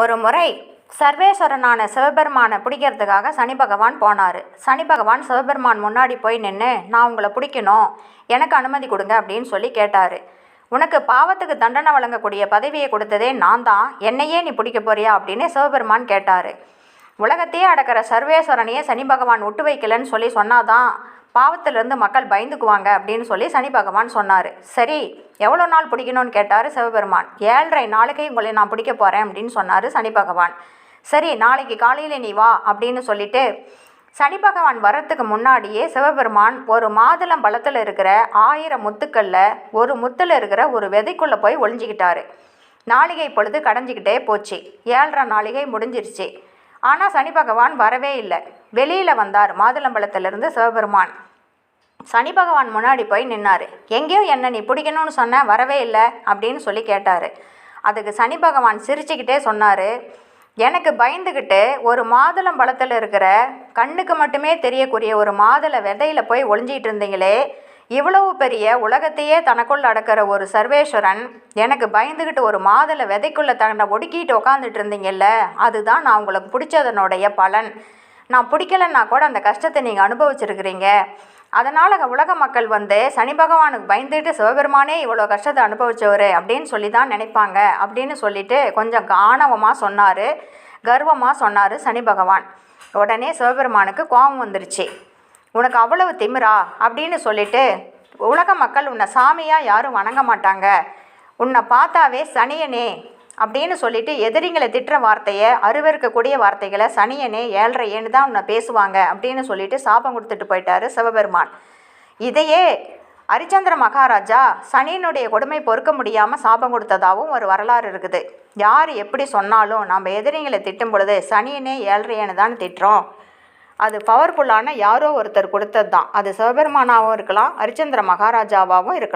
ஒரு முறை சர்வேஸ்வரனான சிவபெருமானை பிடிக்கிறதுக்காக சனி பகவான் போனார். சனி பகவான் சிவபெருமான் முன்னாடி போய் நின்று நான் உங்களை பிடிக்கணும். எனக்கு அனுமதி கொடுங்க அப்படின்னு சொல்லி கேட்டார். உனக்கு பாவத்துக்கு தண்டனை வழங்கக்கூடிய பதவியை கொடுத்ததே நான் தான். என்னையே நீ பிடிக்க போறியா? அப்படின்னு சிவபெருமான் கேட்டார். உலகத்தையே அடக்கிற சர்வேஸ்வரனையே சனி பகவான் விட்டு வைக்கலன்னு சொல்லி சொன்னாதான் பாவத்திலிருந்து மக்கள் பயந்துக்குவாங்க அப்படின்னு சொல்லி சனி பகவான் சொன்னார். சரி எவ்வளோ நாள் பிடிக்கணும்னு கேட்டார் சிவபெருமான். ஏழரை நாளைக்கு உங்களை நான் பிடிக்க போகிறேன் அப்படின்னு சொன்னார் சனி பகவான். சரி நாளைக்கு காலையில் நீ வா அப்படின்னு சொல்லிட்டு சனி பகவான் வர்றதுக்கு முன்னாடியே சிவபெருமான் ஒரு மாதுளம் பழத்தில் இருக்கிற ஆயிரம் முத்துக்களில் ஒரு முத்தில் இருக்கிற ஒரு விதைக்குள்ளே போய் ஒளிஞ்சிக்கிட்டாரு. நாளிகை பொழுது கடைஞ்சிக்கிட்டே போச்சு. ஏழரை நாளிகை முடிஞ்சிருச்சு. ஆனால் சனி பகவான் வரவே இல்லை. வெளியில் வந்தார். மாதுளம்பழத்திலிருந்து சிவபெருமான். சனி பகவான் முன்னாடி போய் நின்னார். எங்கேயோ என்ன நீ பிடிக்கணும்னு சொன்ன வரவே இல்லை அப்படின்னு சொல்லி கேட்டார். அதுக்கு சனி பகவான் சிரிச்சுக்கிட்டே சொன்னார். எனக்கு பயந்துக்கிட்டு ஒரு மாதுளம் பழத்தில் இருக்கிற கண்ணுக்கு மட்டுமே தெரியக்கூடிய ஒரு மாதுளை விதையில் போய் ஒளிஞ்சிகிட்டு இருந்தீங்களே இவ்வளவு பெரிய உலகத்தையே தனக்குள் அடக்கிற ஒரு சர்வேஸ்வரன் எனக்கு பயந்துக்கிட்டு ஒரு மாதுளை விதைக்குள்ளே தன்னை ஒடுக்கிட்டு உக்காந்துட்டு இருந்தீங்கல்ல அதுதான் நான் உங்களுக்கு பிடிச்சதனுடைய பலன். நான் பிடிக்கலன்னா கூட அந்த கஷ்டத்தை நீங்கள் அனுபவிச்சிருக்கிறீங்க. அதனால் உலக மக்கள் வந்து சனி பகவானுக்கு பயந்துட்டு சிவபெருமானே இவ்வளோ கஷ்டத்தை அனுபவிச்சவர் அப்படின்னு சொல்லி தான் நினைப்பாங்க அப்படின்னு சொல்லிட்டு கொஞ்சம் ஆணவமாக சொன்னார் கர்வமாக சொன்னார் சனி பகவான். உடனே சிவபெருமானுக்கு கோபம் வந்துருச்சு. உனக்கு அவ்வளவு திமிரா அப்படின்னு சொல்லிட்டு உலக மக்கள் உன்னை சாமியாக யாரும் வணங்க மாட்டாங்க. உன்னை பார்த்தாவே சனியனே அப்படின்னு சொல்லிட்டு எதிரிங்களை திட்டுற வார்த்தையை அருவருக்கக்கூடிய வார்த்தைகளை சனியனே ஏழ்றையேன்னு தான் உன்னை பேசுவாங்க அப்படின்னு சொல்லிட்டு சாபம் கொடுத்துட்டு போயிட்டாரு சிவபெருமான். இதையே ஹரிச்சந்திர மகாராஜா சனியினுடைய கொடுமை பொறுக்க முடியாமல் சாபம் கொடுத்ததாகவும் ஒரு வரலாறு இருக்குது. யார் எப்படி சொன்னாலும் நம்ம எதிரிங்களை திட்டும் பொழுது சனியனே ஏழ்றையேன்னு தான் திட்டுறோம். அது பவர்ஃபுல்லான யாரோ ஒருத்தர் கொடுத்தது தான் அது சிவபெருமானாகவும் இருக்கலாம் ஹரிச்சந்திர மகாராஜாவாகவும் இருக்கலாம்.